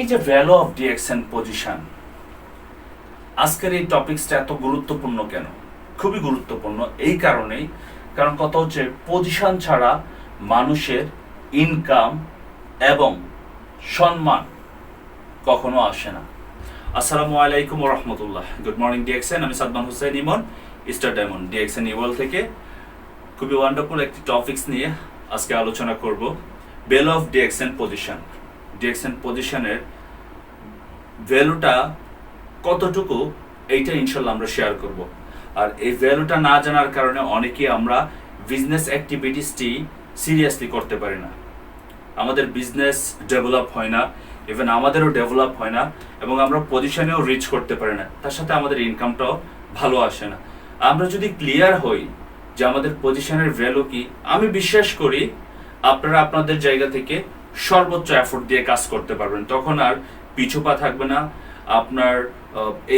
এই যে value of DXN position আজকের এই টপিক্সটা এত গুরুত্বপূর্ণ কেন? খুবই গুরুত্বপূর্ণ এই কারণেই, কারণ কথা হচ্ছে পজিশন ছাড়া মানুষের ইনকাম এবং সম্মান কখনো আসে না। আসসালামু আলাইকুম রহমতুল্লাহ। গুড মর্নিং ডিএক্সএন আমি Sadman Hussain Emon star diamond DXN ইওয়াল থেকে। খুবই ওয়ান্ডারফুল একটি টপিক্স নিয়ে আজকে আলোচনা করব। Value of DXN position DXN পজিশনের ভ্যালুটা কতটুকু, এইটা ইনশাল্লাহ আমরা শেয়ার করব। আর এই ভ্যালুটা না জানার কারণে অনেকেই আমরা বিজনেস অ্যাক্টিভিটিসটি সিরিয়াসলি করতে পারি না। আমাদের বিজনেস ডেভেলপ হয় না ইভেন আমাদেরও ডেভেলপ হয় না, এবং আমরা পজিশনেও রিচ করতে পারি না। তার সাথে আমাদের ইনকামটাও ভালো আসে না। আমরা যদি ক্লিয়ার হই যে আমাদের পজিশনের ভ্যালু কি, আমি বিশ্বাস করি আপনারা আপনাদের জায়গা থেকে সর্বোচ্চ এফোর্ট দিয়ে কাজ করতে পারবেন। তখন আর পিছুপা থাকবে না। আপনার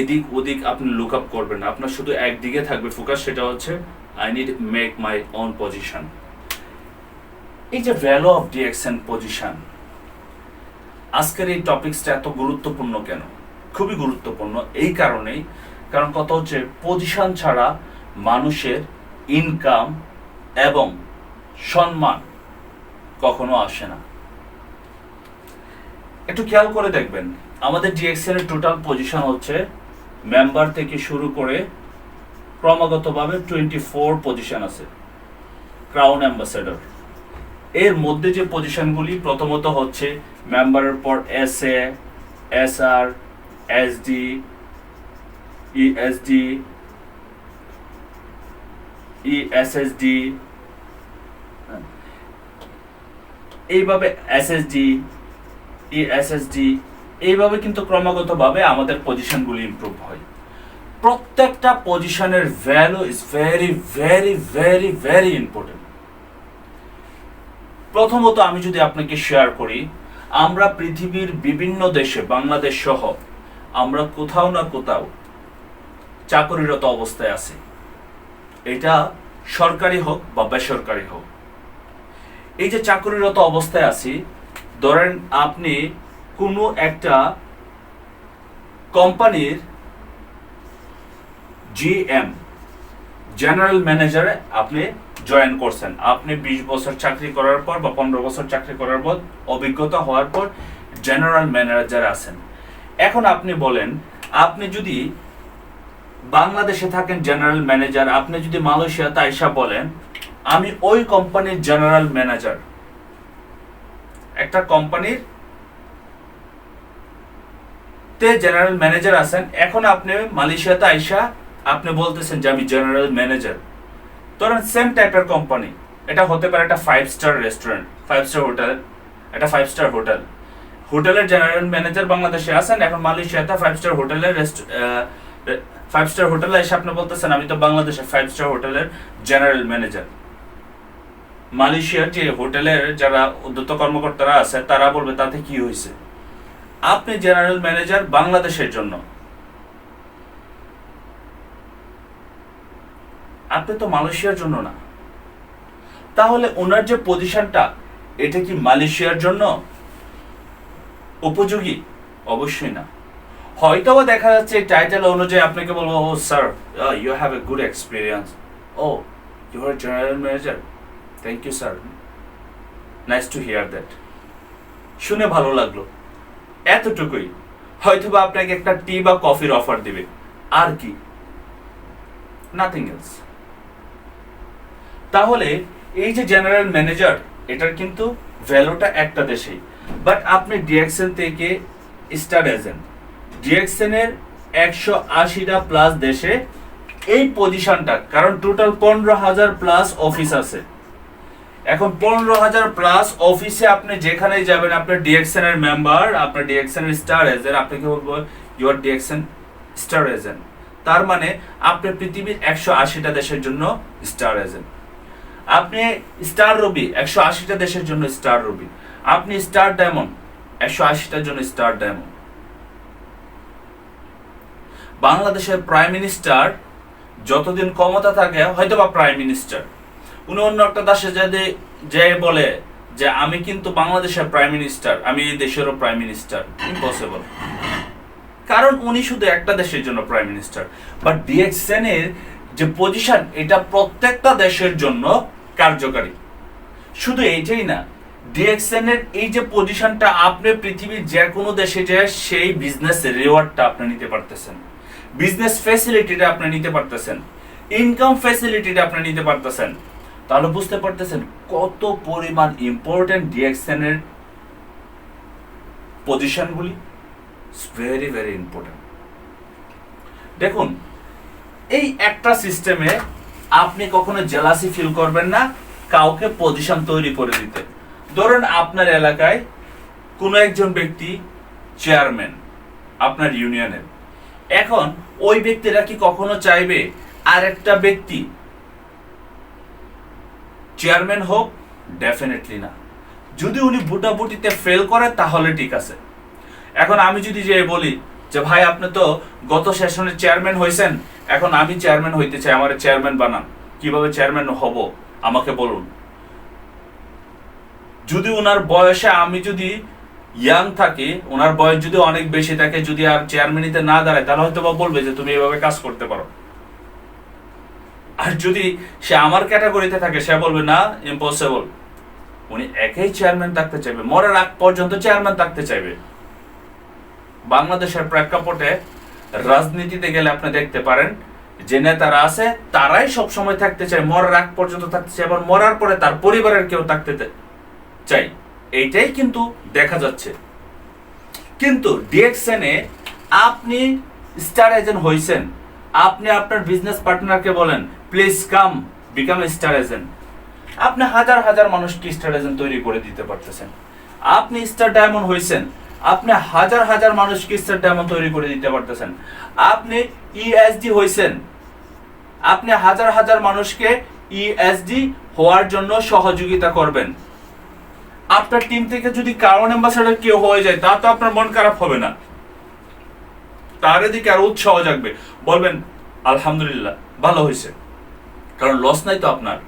এদিক ওদিক আপনি লুক আপ করবেন আপনার শুধু একদিকে থাকবে ফোকাস সেটা হচ্ছে I need make my own position এই যে ভ্যালু অফ ডিএক্সএন পজিশন আজকের এই টপিক্সটা এত গুরুত্বপূর্ণ কেন? খুবই গুরুত্বপূর্ণ এই কারণেই। কারণ কথা হচ্ছে পজিশন ছাড়া মানুষের ইনকাম এবং সম্মান কখনো আসে না। একটু খেয়াল করে দেখবেন। আমাদের ডিএক্সএল এর টোটাল পজিশন হচ্ছে মেম্বার থেকে শুরু করে ক্রমাগতভাবে টোয়েন্টি ফোর পজিশন আছে ক্রাউন অ্যাম্বাসেডর এর মধ্যে যে পজিশনগুলি প্রথমত হচ্ছে মেম্বারের পর S A S R S D ESD ESSD এইভাবে এসএসডি ইএসএসডি এইভাবে কিন্তু ক্রমাগতভাবে আমাদের পজিশনগুলি ইমপ্রুভ হয়। প্রত্যেকটা পজিশনের value is very very very very important প্রথমত আমি যদি আপনাকে শেয়ার করি, আমরা পৃথিবীর বিভিন্ন দেশে, বাংলাদেশ সহ, আমরা কোথাও না কোথাও চাকরিরত অবস্থায় আছি। এটা সরকারি হোক বা বেসরকারি হোক। এই যে চাকরিরত অবস্থায় আছি ধরেন আপনি কোনো একটা কোম্পানির জিএম জেনারেল ম্যানেজারে আপনি জয়েন করছেন। আপনি বিশ বছর চাকরি করার পর বা পনেরো বছর চাকরি করার পর, অভিজ্ঞতা হওয়ার পর জেনারেল ম্যানেজার আছেন। এখন আপনি বলেন, আপনি যদি বাংলাদেশে থাকেন জেনারেল ম্যানেজার আপনি যদি মালয়েশিয়াতে আইসা বলেন, আমি ওই কোম্পানির জেনারেল ম্যানেজার একটা কোম্পানির তে জেনারেল ম্যানেজার আছেন। এখন আপনি মালয়েশিয়াতে আইসা আপনি বলতেছেন যে আমি জেনারেল ম্যানেজার ধরেন সেম টাইপের কোম্পানি এটা হতে পারে একটা five star restaurant five star hotel এটা ফাইভ স্টার হোটেল হোটেলের জেনারেল ম্যানেজার বাংলাদেশে আছেন, এখন মালয়েশিয়াতে ফাইভ স্টার হোটেলের ফাইভ স্টার হোটেলে এসে আপনি বলতেছেন, আমি তো বাংলাদেশের ফাইভ স্টার হোটেলের জেনারেল ম্যানেজার মালয়েশিয়ার যে হোটেলের যারা উদ্যত কর্মকর্তারা আছে, তারা বলবে তাতে কি হয়েছে? আপনি জেনারেল ম্যানেজার বাংলাদেশের জন্য। আপনি তো মালয়েশিয়ার জন্য না। তাহলে ওনার যে পজিশনটা, এটা কি মালয়েশিয়ার জন্য উপযোগী? অবশ্যই না। হয়তো বা দেখা যাচ্ছে টাইটেল অনুযায়ী আপনাকে বলব ও sir you have a good experience oh you are general manager thank you sir nice to hear that শুনে ভালো লাগল। এতটুকুই। হয়তো বা আপনাকে একটা টি বা কফির অফার দিবে। আর কি? নাথিং এলস তাহলে এই যে জেনারেল ম্যানেজার এটার কিন্তু ভ্যালুটা একটা দেশেই। বাট আপনি ডিএক্সএন থেকে স্টার এজেন্ট ডিএক্সএন এর একশো আশিটা প্লাস দেশে এই পজিশনটা কারণ টোটাল পনেরো হাজার প্লাস অফিস আছে। এখন পনেরো হাজার প্লাস অফিসে আপনি যেখানেই যাবেন আপনার ডিএক্সএন এর মেম্বার আপনার ডিএক্সএন এর স্টার এজেন্ট আপনাকে বলব ইউর ডিএক্সএন স্টার এজেন্ট তার মানে আপনি পৃথিবীর একশো আশিটা দেশের জন্য স্টার এজেন্ট আপনি স্টার রবি, একশো আশিটা দেশের জন্য স্টার রবি। আপনি স্টার ডায়মন্ড একশো আশিটার জন্য স্টার ডায়মন্ড বাংলাদেশের প্রাইম মিনিস্টার যতদিন ক্ষমতা থাকে হয়তো বা প্রাইম মিনিস্টার উনি অন্য একটা দেশে যদি যে বলে যে, আমি কিন্তু বাংলাদেশের প্রাইম মিনিস্টার আমি এই দেশেরও প্রাইম মিনিস্টার ইম্পসিবল কারণ উনি শুধু একটা দেশের জন্য প্রাইম মিনিস্টার বাট ডিএক্সএন এর যে পজিশন এটা প্রত্যেকটা দেশের জন্য কার্যকারী। শুধু এইটাই না ডিএক্সএন এর এই যে পজিশনটা আপনি পৃথিবীর যে কোনো দেশে যে সেই বিজনেস রিওয়ার্ডটা আপনি নিতে পারতেছেন। বিজনেস ফ্যাসিলিটিটা আপনি নিতে পারতেছেন। ইনকাম ফ্যাসিলিটিটা আপনি নিতে পারতেছেন। তাহলে বুঝতে পারতেছেন কত পরিমাণ ইম্পর্টেন্ট ডিএক্সএন এর পজিশনগুলি ভেরি ভেরি ইম্পর্টেন্ট দেখুন, এই একটা সিস্টেমে আপনি কখনো জেলাসি ফিল করবেন না, কাউকে পজিশন তৈরি করে দিতে। ধরুন আপনার এলাকায় কোনো একজন ব্যক্তি চেয়ারম্যান আপনার ইউনিয়নের এখন ওই ব্যক্তিরা কি কখনো চাইবে আর একটা ব্যক্তি চেয়ারম্যান হোক ডেফিনেটলি না। যদি উনি বুটাবুটিতে ফেল করে, তাহলে ঠিক আছে। এখন আমি যদি যে বলি যে, ভাই, আপনি তো গত সেশনে চেয়ারম্যান হয়েছেন এখন আমি চেয়ারম্যান হইতে চাই, আমার চেয়ারম্যান বানান। কীভাবে চেয়ারম্যান হব? আমাকে বলুন। যদি ওনার বয়সে আমি যদি ইয়াং থাকি ওনার বয়স যদি অনেক বেশি থাকে, যদি আর চেয়ারম্যানিতে না দাঁড়ায়, তাহলে হয়তো বা বলবে যে, তুমি এভাবে কাজ করতে পারো। আর যদি সে আমার ক্যাটাগরিতে থাকে, সে বলবে, না ইম্পসিবল উনি একাই চেয়ারম্যান থাকতে চাইবে। মরার আগ পর্যন্ত চেয়ারম্যান থাকতে চাইবে। বাংলাদেশের প্রেক্ষাপটে রাজনীতিতে গেলে আপনি দেখতে পারেন, যে নেতারা আছে, তারাই সব সময় থাকতে চায়। মরার আগ পর্যন্ত থাকতে চায়, আবার মরার পরে তার পরিবারের কেউ থাকতে চাই। এইটাই কিন্তু দেখা যাচ্ছে। কিন্তু ডিএক্সএনে আপনি স্টার এজেন্ট হইছেন। আপনি আপনার বিজনেস পার্টনারকে বলেন please come become star agent আপনি হাজার হাজার মানুষকে স্টার এজেন্ট তৈরি করে দিতে পারতেছেন। আপনি স্টার ডায়মন্ড হইছেন। আপনি হাজার হাজার মানুষকে স্টার ডায়মন্ড তৈরি করে দিতে পারতেছেন। আপনি ইএসডি হইছেন। আপনি হাজার হাজার মানুষকে ইএসডি হওয়ার জন্য সহযোগিতা করবেন। আপনার টিম থেকে যদি কারণ অ্যাম্বাসাডার কেউ হয়ে যায় তা তো আপনার মন খারাপ হবে না। তার এদিকে আরও উৎসাহ জাগবে। বলবেন, আলহামদুলিল্লাহ, ভালো হয়েছে। কারণ লস নাই তো আপনার।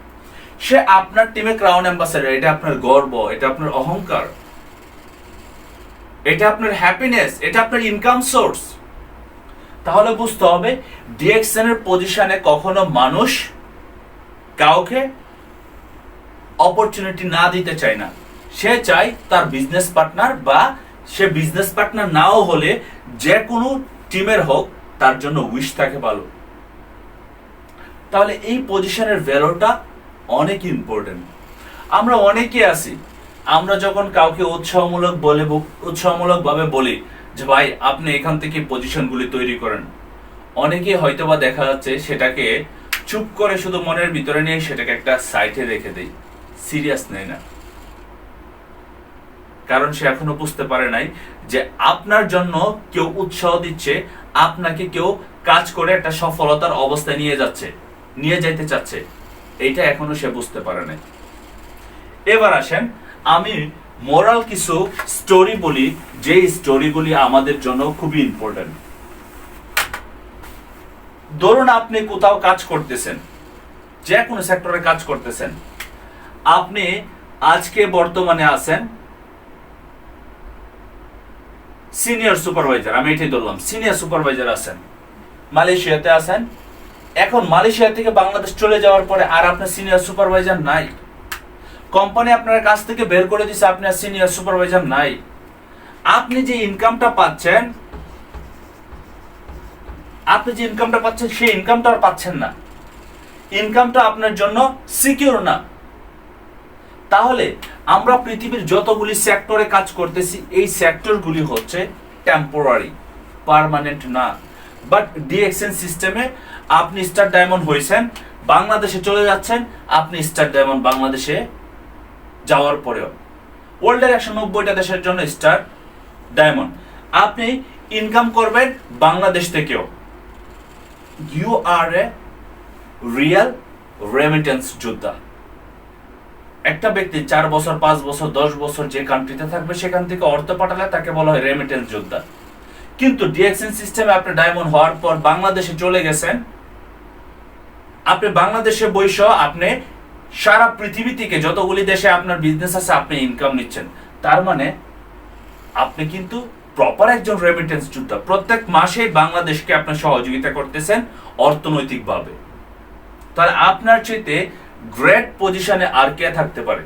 সে আপনার টিমে ক্রাউন অ্যাম্বাসেডার এটা আপনার গর্ব, এটা আপনার অহংকার। এটা আপনার হ্যাপিনেস এটা আপনার ইনকাম সোর্স তাহলে বুঝতে হবে ডিএক্সএন এর পজিশনে কখনো মানুষ কাউকে অপরচুনিটি না দিতে চায় না। সে চায় তার বিজনেস পার্টনার বা সে বিজনেস পার্টনার নাও হলে যে কোনো টিমের হোক, তার জন্য উইশ থাকে ভালো। তাহলে এই পজিশনের ভ্যালুটা অনেক ইম্পর্টেন্ট আমরা অনেকে আছি, আমরা যখন কাউকে উৎসাহমূলক বলে উৎসাহমূলক ভাবে বলি যে, ভাই, আপনি এখান থেকে পজিশনগুলি তৈরি করেন। অনেকে হয়তোবা দেখা যাচ্ছে সেটাকে চুপ করে শুধু মনের ভিতরে নিয়ে সেটাকে একটা সাইটে রেখে দেয়। সিরিয়াস নেয় না। কারণ সে এখনও বুঝতে পারে নাই যে আপনার জন্য কেউ উৎসাহ দিচ্ছে, আপনাকে কেউ কাজ করে একটা সফলতার অবস্থায় নিয়ে যাচ্ছে, নিয়ে যাইতে চাচ্ছে। এইটা এখনও সে বুঝতে পারে নাই। এবার আসেন, আমি মোরাল কিছু স্টোরি বলি, যে স্টোরিগুলি আমাদের জন্য খুবই ইম্পর্টেন্ট ধরুন আপনি কোথাও কাজ করতেছেন যে কোনো সেক্টরে কাজ করতেছেন। আপনি আজকে বর্তমানে আছেন সিনিয়র সুপারভাইজার, আমি এটাই ধরলাম, সিনিয়র সুপারভাইজার আছেন, মালয়েশিয়াতে আছেন, এখন মালয়েশিয়া থেকে বাংলাদেশ চলে যাওয়ার পরে আর আপনার সিনিয়র সুপারভাইজার নাই। কোম্পানি আপনার কাছ থেকে বের করে দিছে আপনার সিনিয়র সুপারভাইজার নাই। আপনি যে ইনকামটা পাচ্ছেন, আপনি যে ইনকামটা পাচ্ছেন, সেই ইনকামটা আর পাচ্ছেন না। ইনকামটা আপনার জন্য সিকিউর না। তাহলে আমরা পৃথিবীর যতগুলি সেক্টরে কাজ করতেছি, এই সেক্টরগুলি হচ্ছে টেম্পোরারি পার্মানেন্ট না। বাট ডিএক্সএন সিস্টেমে আপনি স্টার ডায়মন্ড হয়েছেন, বাংলাদেশে চলে যাচ্ছেন, আপনি স্টার ডায়মন্ড বাংলাদেশে যাওয়ার পরেও। ওয়ার্ল্ডের একশো নব্বইটা দেশের জন্য স্টার ডায়মন্ড আপনি ইনকাম করবেন বাংলাদেশ থেকেও। You are a real remittance যোদ্ধা। একটা ব্যক্তি চার বছর, পাঁচ বছর, দশ বছর যে কান্ট্রিতে থাকবে, সেখান থেকে অর্থ পাঠালে তাকে বলা হয় রেমিটেন্স যোদ্ধা। কিন্তু ডিএক্সএন সিস্টেমে আপনি ডায়মন্ড হওয়ার পর বাংলাদেশে চলে গেছেন, আপনি বাংলাদেশে বৈশ আপনি সারা পৃথিবী থেকে যতগুলি দেশে আপনার বিজনেস আছে, আপনি ইনকাম নিচ্ছেন। তার মানে আপনি কিন্তু প্রপার একজন রেমিটেন্স যোদ্ধা। প্রত্যেক মাসে বাংলাদেশকে আপনার সহযোগিতা করতেছেন অর্থনৈতিকভাবে। তাহলে আপনার চেয়ে গ্রেট পজিশনে আর কে থাকতে পারে?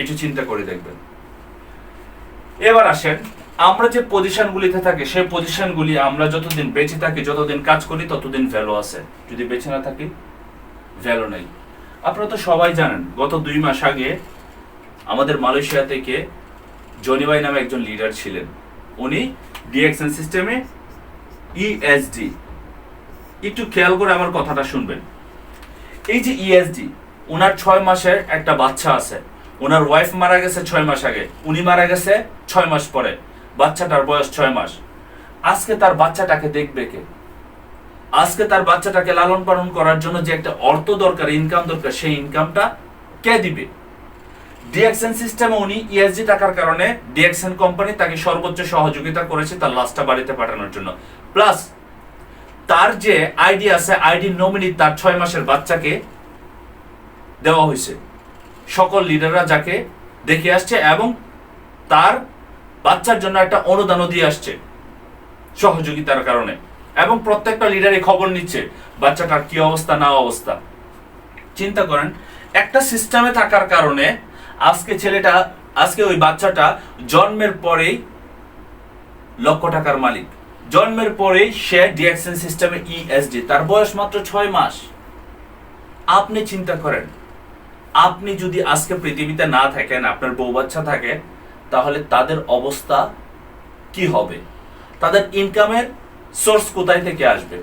একটু চিন্তা করে দেখবেন। এবার আসেন, আমরা যে পজিশনগুলিতে থাকি, সেই পজিশনগুলি আমরা যতদিন বেঁচে থাকি, যতদিন কাজ করি, ততদিন ভ্যালু আছে। যদি বেঁচে না থাকি ভ্যালু নেই। আপনারা তো সবাই জানেন, গত দুই মাস আগে আমাদের মালয়েশিয়া থেকে জনিবাই নামে একজন লিডার ছিলেন। উনি ডিএক্সএন সিস্টেমে ইএসডি একটু খেয়াল করে আমার কথাটা শুনবেন। এই যে ইএসডি ওনার ছয় মাসের একটা বাচ্চা আছে। ওনার ওয়াইফ মারা গেছে ছয় মাস আগে, উনি মারা গেছে ছয় মাস পরে। বাচ্চাটার বয়স ছয় মাস। আজকে তার বাচ্চাটাকে দেখবে কে? আজকে তার বাচ্চাটাকে লালন পালন করার জন্য যে একটা অর্থ দরকার ইনকাম দরকার, সেই ইনকামটা কে দিবে? ডিএক্সএন সিস্টেমে উনি ইএসজি টাকার কারণে ডিএক্সএন কোম্পানি তাকে সর্বোচ্চ সহযোগিতা করেছে তার লাশটা বাড়িতে পাঠানোর জন্য। প্লাস তার যে আইডি আছে, আইডি নমিনি তার ছয় মাসের বাচ্চাকে দেওয়া হয়েছে। সকল লিডাররা যাকে দেখে আসছে এবং তার বাচ্চার জন্য একটা অনুদানও দিয়ে আসছে সহযোগিতার কারণে। এবং প্রত্যেকটা লিডারই খবর নিচ্ছে, বাচ্চাটার কি অবস্থা, না অবস্থা। চিন্তা করেন, একটা সিস্টেমে থাকার কারণে আজকে ছেলেটা, আজকে ওই বাচ্চাটা জন্মের পরেই লক্ষ টাকার মালিক। জন্মের পরেই সে ডিএক্সএন সিস্টেমে ইএসডি তার বয়স মাত্র ছয় মাস। আপনি চিন্তা করেন, আপনি যদি আজকে পৃথিবীতে না থাকেন, আপনার বউ বাচ্চা থাকে, তাহলে তাদের অবস্থা কি হবে? তাদের ইনকামের সোর্স কোথায় থেকে আসবে?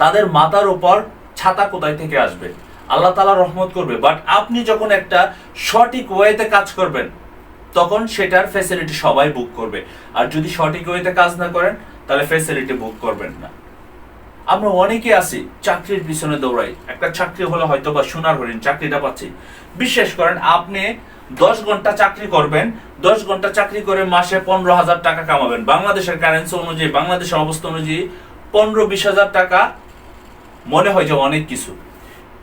তাদের মাথার উপর ছাতা কোথায় থেকে আসবে? আল্লাহ তালা রহমত করবে। বাট আপনি যখন একটা সঠিক ওয়েতে কাজ করবেন, তখন সেটার ফ্যাসিলিটি সবাই বুক করবে। আর যদি সঠিক ওয়েতে কাজ না করেন তাহলে ফেসিলিটি বুক করবেন না। আমরা অনেকে আছি, চাকরির পিছনে দৌড়াই। একটা চাকরি হলে হয়তো বা সোনার হরিণ, চাকরিটা পাচ্ছি। বিশ্বাস করেন, আপনি দশ ঘণ্টা চাকরি করবেন, দশ ঘণ্টা চাকরি করে মাসে পনেরো হাজার টাকা কামাবেন। বাংলাদেশের কারেন্সি অনুযায়ী, বাংলাদেশের অবস্থা অনুযায়ী পনেরো বিশ হাজার টাকা মনে হয় যে অনেক কিছু।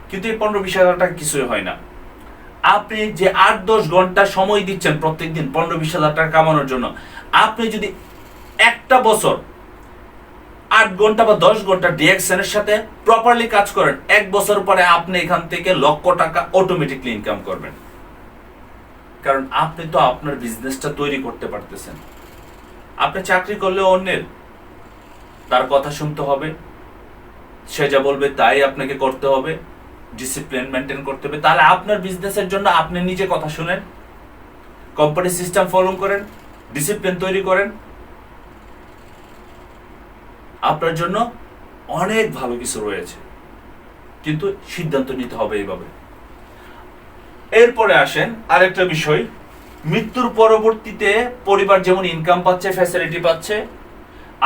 কিন্তু এই পনেরো বিশ হাজার টাকা কিছুই হয় না। আপনি যে আট দশ ঘণ্টা সময় দিচ্ছেন প্রত্যেকদিন পনেরো বিশ হাজার টাকা কামানোর জন্য, আপনি যদি একটা বছর আট ঘণ্টা বা দশ ঘণ্টা ডিএক্সএন এর সাথে প্রপারলি কাজ করেন, এক বছর পরে আপনি এখান থেকে লক্ষ টাকা অটোমেটিকলি ইনকাম করবেন। কারণ আপনি তো আপনার বিজনেসটা তৈরি করতে পারতেছেন। আপনি চাকরি করলে অন্যের, তার কথা শুনতে হবে, সে যা বলবে তাই আপনাকে করতে হবে ডিসিপ্লিন মেনটেন করতে হবে। তাহলে আপনার বিজনেসের জন্য আপনি নিজে কথা শুনেন কোম্পানি সিস্টেম ফলো করেন ডিসিপ্লিন তৈরি করেন আপনার জন্য অনেক ভালো কিছু রয়েছে। কিন্তু সিদ্ধান্ত নিতে হবে এইভাবে। এরপরে আসেন আরেকটা বিষয়। মৃত্যুর পরবর্তীতে পরিবার যেমন ইনকাম পাচ্ছে ফ্যাসিলিটি পাচ্ছে,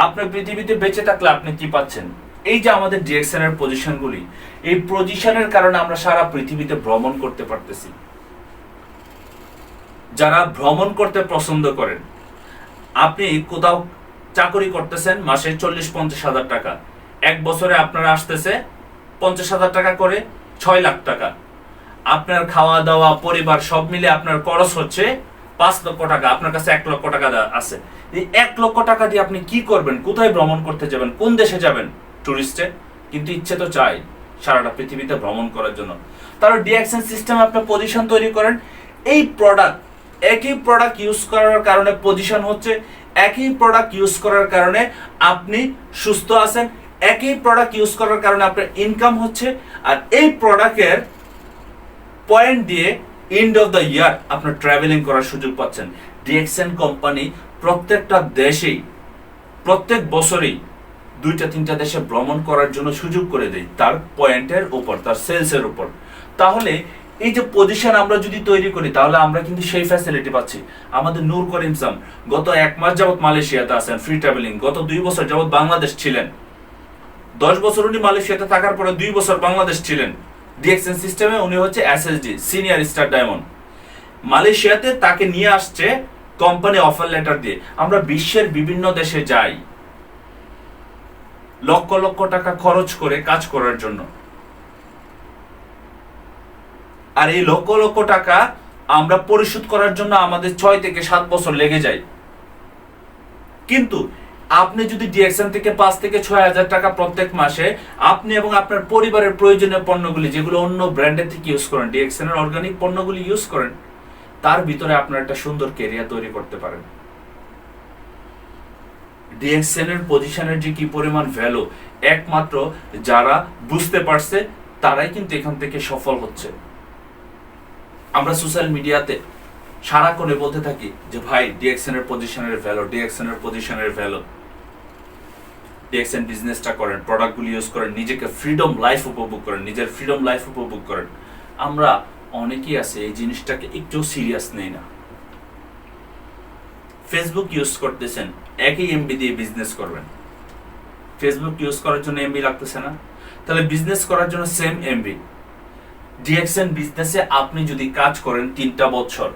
আপনার পৃথিবীতে বেঁচে থাকলে আপনি কি পাচ্ছেন? এই যে আমাদের ডিরেকশন এর পজিশনগুলি এই পজিশনের কারণে আমরা সারা পৃথিবীতে ভ্রমণ করতে পারতেছি। যারা ভ্রমণ করতে পছন্দ করেন, আপনি কোথাও চাকরি করতেছেন মাসে চল্লিশ, পঞ্চাশ হাজার টাকা। এক বছরে আপনার আসতেছে পঞ্চাশ হাজার টাকা করে, ছয় লাখ টাকা। আপনার খাওয়া দাওয়া, পরিবার সব মিলে আপনার খরচ হচ্ছে পাঁচ লক্ষ টাকা। আপনার কাছে এক লক্ষ টাকা আছে। এই এক লক্ষ টাকা দিয়ে আপনি কি করবেন? কোথায় ভ্রমণ করতে যাবেন? কোন দেশে যাবেন? টুরিস্টে কিন্তু ইচ্ছে তো চাই সারাটা পৃথিবীতে ভ্রমণ করার জন্য। তারপর ডিএক্সএন সিস্টেম আপনার পজিশন তৈরি করেন। এই প্রোডাক্ট একই প্রোডাক্ট ইউজ করার কারণে পজিশন হচ্ছে একই প্রোডাক্ট ইউজ করার কারণে আপনি সুস্থ আছেন, একই প্রোডাক্ট ইউজ করার কারণে আপনার ইনকাম হচ্ছে, আর এই প্রোডাক্টের পয়েন্ট দিয়ে এন্ড অফ দ্য ইয়ার আপনার ট্রাভেলিং করার সুযোগ পাচ্ছেন। ডিএক্সএন কোম্পানি প্রত্যেকটা দেশেই, প্রত্যেক বছরেই দুইটা, তিনটা দেশে ভ্রমণ করার জন্য সুযোগ করে দেয়, তার পয়েন্টের উপর, তার সেলসের উপর। তাহলে এই যে পজিশন আমরা যদি তৈরি করি, তাহলে আমরা কিন্তু সেই ফ্যাসিলিটি পাচ্ছি। আমাদের নূর করিম সাম গত এক মাস যাবত মালয়েশিয়াতে আছেন ফ্রি ট্রাভেলিং গত দুই বছর যাবত বাংলাদেশ ছিলেন। দশ বছর উনি মালয়েশিয়াতে থাকার পরে দুই বছর বাংলাদেশ ছিলেন। ডিএক্সএন সিস্টেমে উনি হচ্ছে এসএসডি সিনিয়র স্টার ডায়মন্ড মালয়েশিয়াতে তাকে নিয়ে আসছে কোম্পানি অফার লেটার দিয়ে। আমরা বিশ্বের বিভিন্ন দেশে যাই। লক্ষ লক্ষ টাকা খরচ করে কাজ করার জন্য। আর এই লক্ষ লক্ষ টাকা আমরা পরিশোধ করার জন্য আমাদের ছয় থেকে সাত বছর লেগে যায়। কিন্তু আপনি যদি ডিএক্সএন থেকে পাঁচ থেকে ছয় হাজার টাকা প্রত্যেক মাসে আপনি এবং আপনার পরিবারের প্রয়োজনীয় পণ্যগুলি, যেগুলো অন্য ব্র্যান্ডের থেকে ইউজ করেন, ডিএক্সএন এর অর্গানিক পণ্যগুলি ইউজ করেন, তার ভিতরে আপনার একটা সুন্দর কেরিয়ার তৈরি করতে পারেন। ডিএক্সএন এর পজিশনের যে কি পরিমাণ ভ্যালু একমাত্র যারা বুঝতে পারছে, তারাই কিন্তু এখান থেকে সফল হচ্ছে। আমরা সোশ্যাল মিডিয়াতে সারাক্ষণে বলতে থাকি যে ভাই ডিএক্সএনের পজিশনের ভ্যালু ডিএক্সএনের পজিশনের ভ্যালু ডিএক্সএন বিজনেসটা করেন প্রোডাক্টগুলি ইউজ করেন, নিজেকে ফ্রিডম লাইফ উপভোগ করেন, নিজের ফ্রিডম লাইফ উপভোগ করেন। আমরা অনেকেই আছে, এই জিনিসটাকে একটু সিরিয়াস নেই না। ফেসবুক ইউজ করতেছেন, একই এমবি দিয়ে বিজনেস করবেন। ফেসবুক ইউজ করার জন্য এমবি লাগতেছে না। তাহলে বিজনেস করার জন্য সেম এমবি ডিএক্সএন বিজনেসে আপনি যদি কাজ করেন তিনটা বছর,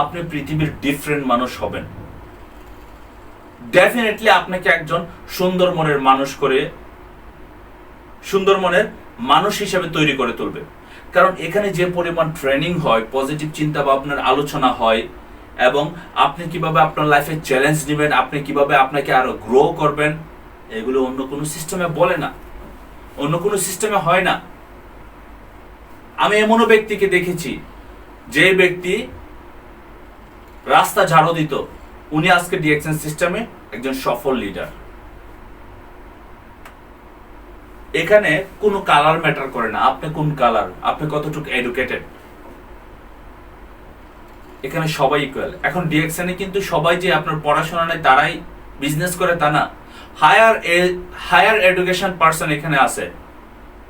আপনি পৃথিবীর ডিফারেন্ট মানুষ হবেন। ডেফিনেটলি আপনাকে একজন সুন্দর মনের মানুষ করে সুন্দর মনের মানুষ হিসেবে তৈরি করে তুলবে। কারণ এখানে যে পরিমাণ ট্রেনিং হয় পজিটিভ চিন্তা ভাবনার আলোচনা হয়, এবং আপনি কীভাবে আপনার লাইফে চ্যালেঞ্জ নেবেন, আপনি কীভাবে আপনাকে আরও গ্রো করবেন, এগুলো অন্য কোনো সিস্টেমে বলে না। অন্য কোনো সিস্টেমে হয় না। আমি এমনও ব্যক্তিকে দেখেছি, যে ব্যক্তি রাস্তা ঝাড়ু দিত। উনি আজকে ডিএকশন সিস্টেমে একজন সফল লিডার এখানে কোনো কালার ম্যাটার করে না। আপনি কোন কালার আপনি কতটুকু এডুকেটেড এখানে সবাই ইকুয়াল এখন ডিএকশনে কিন্তু সবাই যে আপনার পড়াশোনা নেই তারাই বিজনেস করে তা না। হায়ার হায়ার এডুকেশন পার্সন এখানে আছে।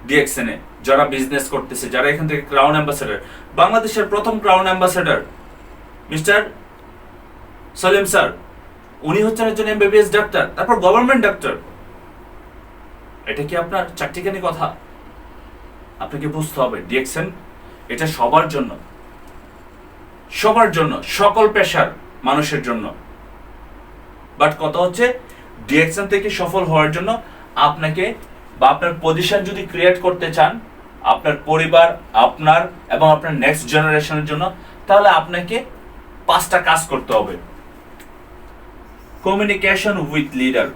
ডিএক্সএনে যারা বিজনেস করতেছে, যারা এখান থেকে ক্রাউন অ্যাম্বাসেডর বাংলাদেশের প্রথম crown ambassador mister Salim sir, উনি হচ্ছেন একজন এমবিবিএস ডাক্তার তারপর গভর্নমেন্ট ডাক্তার এটা কি আপনার চারটিখানি কথা? আপনাকে বুঝতে হবে, ডিএক্সএন এটা সবার জন্য। সবার জন্য, সকল পেশার মানুষের জন্য। বাট কথা হচ্ছে, ডিএক্সএন থেকে সফল হওয়ার জন্য আপনাকে বা আপনার পজিশন যদি ক্রিয়েট করতে চান, আপনার পরিবার, আপনার এবং আপনার নেক্সট জেনারেশনের জন্য, তাহলে আপনাকে পাঁচটা কাজ করতে হবে। কমিউনিকেশন উইথ লিডার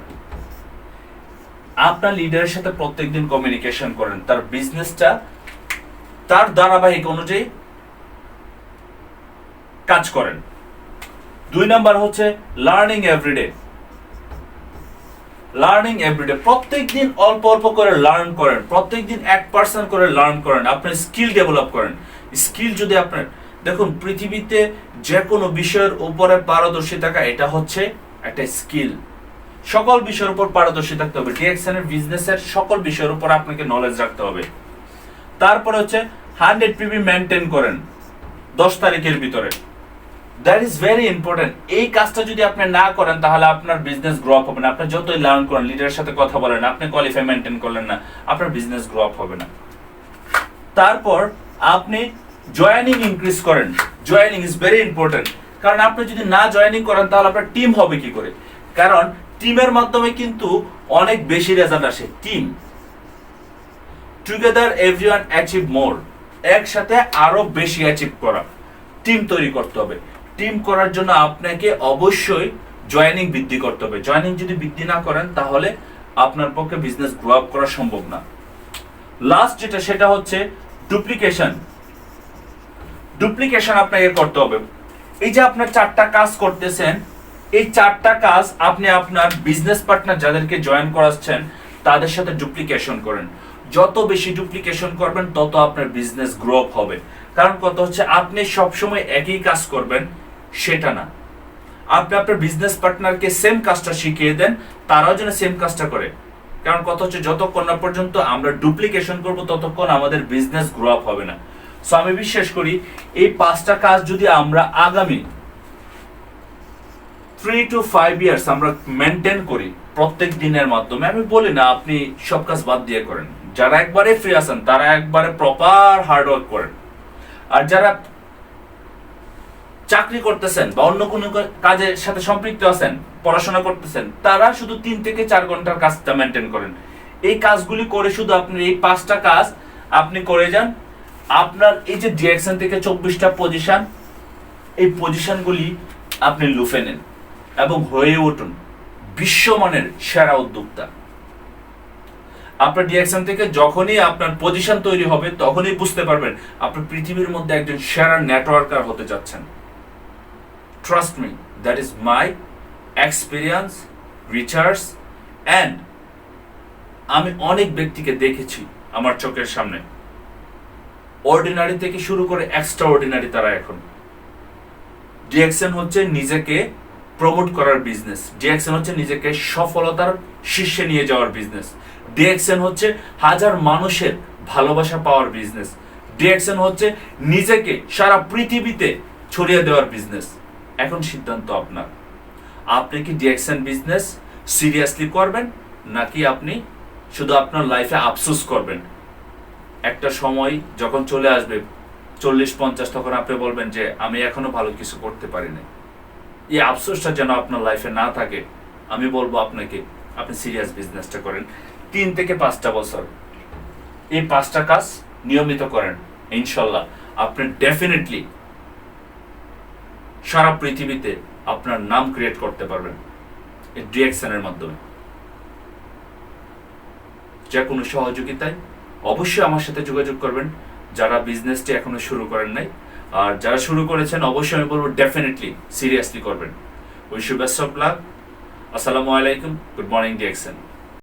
আপনার লিডারের সাথে প্রত্যেকদিন কমিউনিকেশন করেন। তার বিজনেসটা তার ধারাবাহিক অনুযায়ী কাজ করেন। দুই নাম্বার হচ্ছে লার্নিং এভরিডে লার্নিং এভরিডে প্রত্যেক দিন অল্প অল্প করে লার্ন করেন। প্রত্যেক দিন এক পার্সেন্ট করে লার্ন করেন। আপনার স্কিল ডেভেলপ করেন। স্কিল যদি আপনার, দেখুন, পৃথিবীতে যে কোনো বিষয়ের উপরে পারদর্শী থাকা, এটা হচ্ছে একটা স্কিল সকল বিষয়ের উপর পারদর্শী থাকতে হবে। ডিএক্সএনের বিজনেসের সকল বিষয়ের উপর আপনাকে নলেজ রাখতে হবে। তারপরে হচ্ছে হান্ড্রেড পিবি মেনটেন করেন। দশ তারিখের ভিতরে। দ্যাট ইজ ভেরি ইম্পর্টেন্ট এই কাজটা যদি আপনি না করেন, তাহলে আপনার বিজনেস গ্রো আপ হবে না। আপনি যতই লার্ন করেন লিডারের সাথে কথা বলেন আপনি কোয়ালিফাই মেনটেন করলেন না, আপনার বিজনেস গ্রো আপ হবে না। তারপর আপনি জয়েনিং ইনক্রিজ করেন। জয়েনিং ইজ ভেরি ইম্পর্টেন্ট কারণ আপনি যদি না জয়েনিং করেন, তাহলে আপনার টিম হবে কি করে? কারণ টিমের মাধ্যমে কিন্তু অনেক বেশি রেজাল্ট আসে। Team together everyone achieve more একসাথে আরও বেশি অ্যাচিভ করা। টিম তৈরি করতে হবে। টিম করার জন্য আপনাকে অবশ্যই জয়েনিং বৃদ্ধি করতে হবে। জয়েনিং যদি বৃদ্ধি না করেন, তাহলে আপনার পক্ষে বিজনেস গ্রো আপ করা সম্ভব না। লাস্ট যেটা, সেটা হচ্ছে ডুপ্লিকেশন ডুপ্লিকেশন আপনাকে করতে হবে। এই যে আপনার চারটা কাজ করতেছেন, এই চারটা কাজ আপনি আপনার বিজনেস পার্টনার যাদেরকে জয়েন করাচ্ছেন, তাদের সাথে ডুপ্লিকেশন করেন। যত বেশি ডুপ্লিকেশন করবেন, তত আপনার বিজনেস গ্রো হবে। কারণ কত হচ্ছে, আপনি সবসময় একই কাজ করবেন সেটা না। আপনি আপনার বিজনেস পার্টনারকে সেম কাজটা শিখিয়ে দেন, তারাও যেন সেম কাজটা করে। কারণ কত হচ্ছে, যতক্ষণ না পর্যন্ত আমরা ডুপ্লিকেশন করব, ততক্ষণ আমাদের বিজনেস গ্রো আপ হবে না। সো আমি বিশ্বাস করি, এই পাঁচটা কাজ যদি আমরা আগামী থ্রি টু ফাইভ ইয়ার্স আমরা মেনটেন করি, প্রত্যেক দিনের মাধ্যমে, আমি বলি না, আপনি সব কাজ বাদ দিয়ে করেন। যারা একবারে ফ্রি আছেন, তারা একবারে প্রপার হার্ডওয়ার্ক করেন। আর যারা চাকরি করতেছেন বা অন্য কোনো কাজের সাথে সম্পৃক্ত আছেন, পড়াশোনা করতেছেন, তারা শুধু তিন থেকে চার ঘণ্টার কাজটা মেনটেন করেন। এই কাজগুলি করে শুধু আপনি এই পাঁচটা কাজ আপনি করে যান। আপনার এই যে ডিরেকশন থেকে চব্বিশটা পজিশন এই পজিশনগুলি আপনি লুফে নেন এবং হয়ে উঠুন বিশ্বমানের সেরা উদ্যোক্তা। আপনার ডিরেকশন থেকে যখনই আপনার পজিশন তৈরি হবে, তখনই বুঝতে পারবেন আপনি পৃথিবীর মধ্যে একজন সেরা নেটওয়ার্কার হতে যাচ্ছেন। Trust me that is my experience recharge and আমি অনেক ব্যক্তিকে দেখেছি আমার চোখের সামনে। অর্ডিনারি থেকে শুরু করে এক্সট্রা অর্ডিনারি তারা এখন। ডিএক্সএন হচ্ছে নিজেকে প্রমোট করার বিজনেস ডিএক্সএন হচ্ছে নিজেকে সফলতার শীর্ষে নিয়ে যাওয়ার বিজনেস ডিএক্সএন হচ্ছে হাজার মানুষের ভালোবাসা পাওয়ার বিজনেস ডিএক্সএন হচ্ছে নিজেকে সারা পৃথিবীতে ছড়িয়ে দেওয়ার বিজনেস এখন সিদ্ধান্ত আপনার। আপনি কি ডিএক্সএন বিজনেস সিরিয়াসলি করবেন, নাকি আপনি শুধু আপনার লাইফে আফসোস করবেন? একটা সময় যখন চলে আসবে, চল্লিশ পঞ্চাশ তখন আপনি বলবেন যে, আমি এখনও ভালো কিছু করতে পারি না এই আফসোসটা যেন আপনার লাইফে না থাকে, আমি বলব আপনাকে, আপনি সিরিয়াস বিজনেসটা করেন। তিন থেকে পাঁচটা বছর। এই পাঁচটা কাজ নিয়মিত করেন, ইনশাল্লাহ। আপনি ডেফিনেটলি সারা পৃথিবীতে আপনার নাম ক্রিয়েট করতে পারবেন এই ডিএকশনের মাধ্যমে। যে কোনো সহযোগিতায় অবশ্যই আমার সাথে যোগাযোগ করবেন। যারা বিজনেসটি এখনও শুরু করেন নাই, আর যারা শুরু করেছেন, অবশ্যই আমি বলব ডেফিনেটলি সিরিয়াসলি করবেন। উইশ ইউ বেস্ট অফ আসসালামু আলাইকুম। Good morning DXN